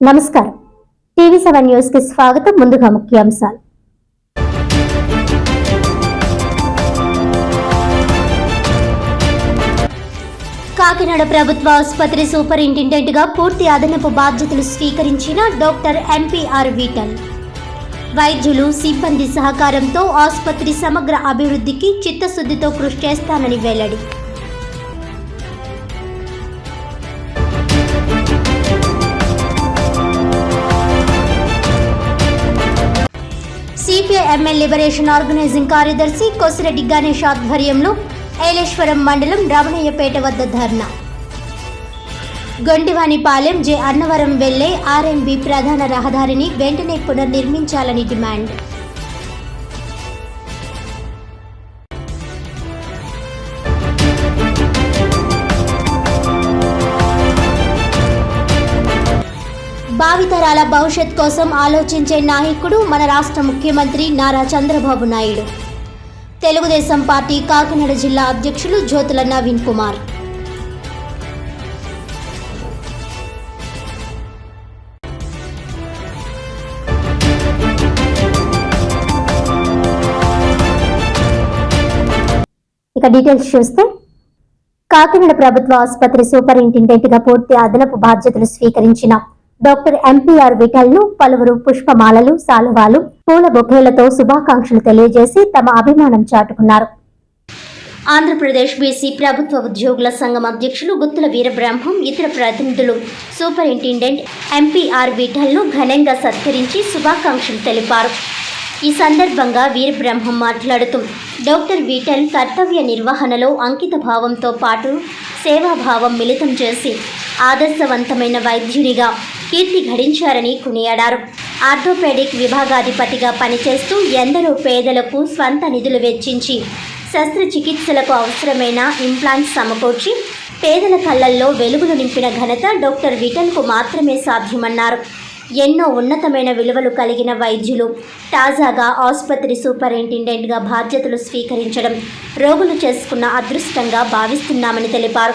నమస్కారం. TV seven న్యూస్కి స్వాగతం. ముందుగా ముఖ్యాంశాలు. కాకినాడ ప్రభుత్వ ఆసుపత్రి సూపరింటెండెంట్గా పూర్తి అదనపు బాధ్యతలు స్వీకరించిన డాక్టర్ ఎంపీఆర్ వీటల్ వైద్యులు సిబ్బంది సహకారంతో ఆసుపత్రి సమగ్ర అభివృద్ధికి చిత్తశుద్ధితో కృషి చేస్తానని వెల్లడి. సిపిఐఎంఎల్ లిబరేషన్ ఆర్గనైజింగ్ కార్యదర్శి కోసిరెడ్డి గణేష్ ఆధ్వర్యంలో ఏలేశ్వరం మండలం రమణయ్యపేట వద్ద ధర్నా. గొండివానిపాలెం జె అన్నవరం వెళ్ళే ఆర్ఎంబి ప్రధాన రహదారిని వెంటనే పునర్నిర్మించాలని డిమాండ్. భావితరాల భవిష్యత్ కోసం ఆలోచించే నాయకుడు మన రాష్ట్ర ముఖ్యమంత్రి నారా చంద్రబాబు నాయుడు. తెలుగుదేశం పార్టీ కాకినాడ జిల్లా అధ్యక్షులు జ్యోతుల నవీన్ కుమార్. ఇక డీటెయిల్స్ చూస్తే కాకినాడ ప్రభుత్వ ఆసుపత్రి సూపరింటెండెంట్గా పూర్తి అదనపు బాధ్యతలు స్వీకరించిన డాక్టర్ ఎంపీఆర్ విఠల్ను పలువురు పుష్పమాలలు సాలువాలు పూల బొకేలతో శుభాకాంక్షలు తెలియజేసి తమ అభిమానం చాటుకున్నారు. ఆంధ్రప్రదేశ్ బీసీ ప్రభుత్వ ఉద్యోగుల సంఘం అధ్యక్షులు గుత్తుల వీరబ్రహ్మం ఇతర ప్రతినిధులు సూపరింటెండెంట్ ఎంపీఆర్ విఠల్ను ఘనంగా సత్కరించి శుభాకాంక్షలు తెలిపారు. ఈ సందర్భంగా వీరబ్రహ్మం మాట్లాడుతూ డాక్టర్ వీటల్ కర్తవ్య నిర్వహణలో అంకిత భావంతో పాటు సేవాభావం మిళితం చేసి ఆదర్శవంతమైన వైద్యునిగా కీర్తి గడించారని కొనియాడారు. ఆర్థోపెడిక్ విభాగాధిపతిగా పనిచేస్తూ ఎందరో పేదలకు స్వంత నిధులు వెచ్చించి శస్త్రచికిత్సలకు అవసరమైన ఇంప్లాంట్స్ సమకూర్చి పేదల కళ్ళల్లో వెలుగులు నింపిన ఘనత డాక్టర్ విటన్కు మాత్రమే సాధ్యమన్నారు. ఎన్నో ఉన్నతమైన విలువలు కలిగిన వైద్యులు తాజాగా ఆసుపత్రి సూపరింటెండెంట్గా బాధ్యతలు స్వీకరించడం రోగులు చేసుకున్న అదృష్టంగా భావిస్తున్నామని తెలిపారు.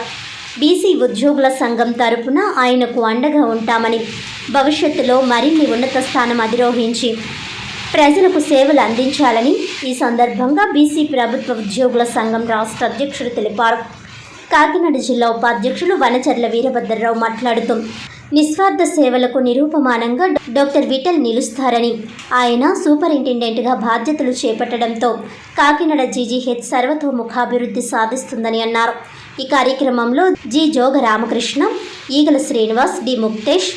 బీసీ ఉద్యోగుల సంఘం తరపున ఆయనకు అండగా ఉంటామని భవిష్యత్తులో మరిన్ని ఉన్నత స్థానం అధిరోహించి ప్రజలకు సేవలు అందించాలని ఈ సందర్భంగా బీసీ ప్రభుత్వ ఉద్యోగుల సంఘం రాష్ట్ర అధ్యక్షుడు తెలిపారు. కాకినాడ జిల్లా ఉపాధ్యక్షులు వనచర్ల వీరభద్రరావు మాట్లాడుతూ నిస్వార్థ సేవలకు నిరూపమానంగా డాక్టర్ విఠల్ నిలుస్తారని. ఆయన సూపరింటెండెంట్గా బాధ్యతలు చేపట్టడంతో కాకినాడ జీజీహెచ్ సర్వతోముఖాభివృద్ధి సాధిస్తుందని అన్నారు. ఈ కార్యక్రమంలో G. Joga Ramakrishna Eegala Srinivas D. Muktesh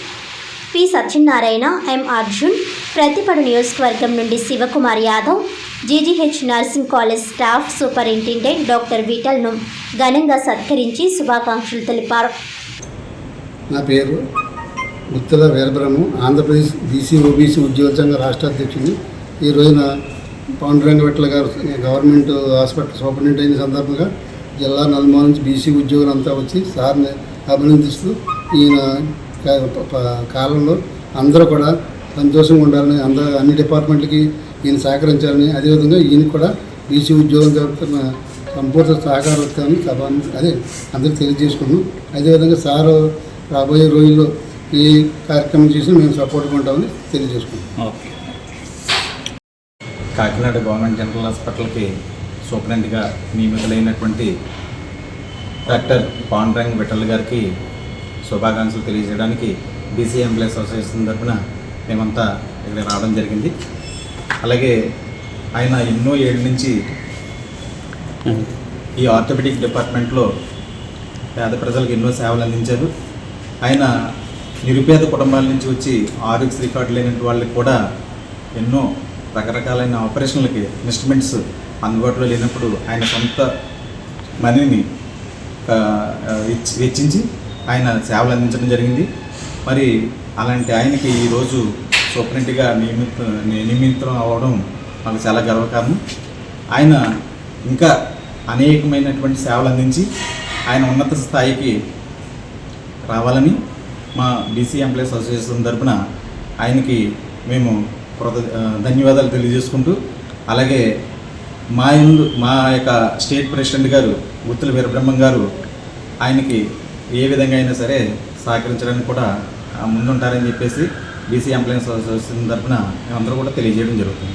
P. Satyanarayana M. Arjun Prathipadu నియోజకవర్గం నుండి Shivakumar Yadav GGH nursing college staff superintendent doctor విఠల్ను ఘనంగా సత్కరించి శుభాకాంక్షలు తెలిపారు. నా పేరు గుత్తుల వీరబ్రహ్మం ఆంధ్రప్రదేశ్ బీసీ ఓబీసీ ఉద్యోగ సంఘ రాష్ట్ర అధ్యక్షుడిని ఈ రోజున పాండురంగవెట్ల గారు గవర్నమెంట్ హాస్పిటల్ సూపరింటెండెంట్ అయిన సందర్భంగా జిల్లా నలుమూల నుంచి బీసీ ఉద్యోగులంతా వచ్చి సార్ని అభినందిస్తూ ఈయన కాలంలో అందరూ కూడా సంతోషంగా ఉండాలని అంద అన్ని డిపార్ట్మెంట్లకి ఈయన సహకరించాలని అదేవిధంగా ఈయన కూడా బీసీ ఉద్యోగం జరుగుతున్న సంపూర్ణ సహకారం ఇస్తామని అదే అందరికి తెలియజేసుకున్నాం అదేవిధంగా సారు రాబోయే రోజుల్లో ఈ కార్యక్రమం చేసి మేము సపోర్ట్గా ఉంటామని తెలియజేసుకుంటాం ఓకే. కాకినాడ గవర్నమెంట్ జనరల్ హాస్పిటల్కి సూపరింటెండెంట్గా నియమితులైనటువంటి డాక్టర్ పాండురంగ్ విఠల్ గారికి శుభాకాంక్షలు తెలియజేయడానికి బీసీ ఎంప్లాయీస్ అసోసియేషన్ తరఫున మేమంతా ఇక్కడ రావడం జరిగింది. అలాగే ఆయన ఎన్నో ఏళ్ళ నుంచి ఈ ఆర్థోపెడిక్ డిపార్ట్మెంట్లో పేద ప్రజలకు ఎన్నో సేవలు అందించారు. ఆయన నిరుపేద కుటుంబాల నుంచి వచ్చి ఆరోగ్య రికార్డు లేని వాళ్ళకి కూడా ఎన్నో రకరకాలైన ఆపరేషన్లకి ఇన్స్ట్రుమెంట్స్ అందుబాటులో లేనప్పుడు ఆయన సొంత మనీని వెచ్చించి ఆయన సేవలు అందించడం జరిగింది. మరి అలాంటి ఆయనకి ఈరోజు సూపరింటిగా నియమిత నియమితం అవ్వడం మాకు చాలా గర్వకారణం. ఆయన ఇంకా అనేకమైనటువంటి సేవలు అందించి ఆయన ఉన్నత స్థాయికి రావాలని మా బీసీ ఎంప్లాయీస్ అసోసియేషన్ తరపున ఆయనకి మేము కృత ధన్యవాదాలు తెలియజేసుకుంటూ అలాగే మా ఇందు మా యొక్క స్టేట్ ప్రెసిడెంట్ గారు గుత్తుల వీరబ్రహ్మం గారు ఆయనకి ఏ విధంగా అయినా సరే సహకరించడానికి కూడా ముందుంటారని చెప్పేసి బీసీ ఎంప్లాయీస్ అసోసియేషన్ తరఫున అందరూ కూడా తెలియజేయడం జరుగుతుంది.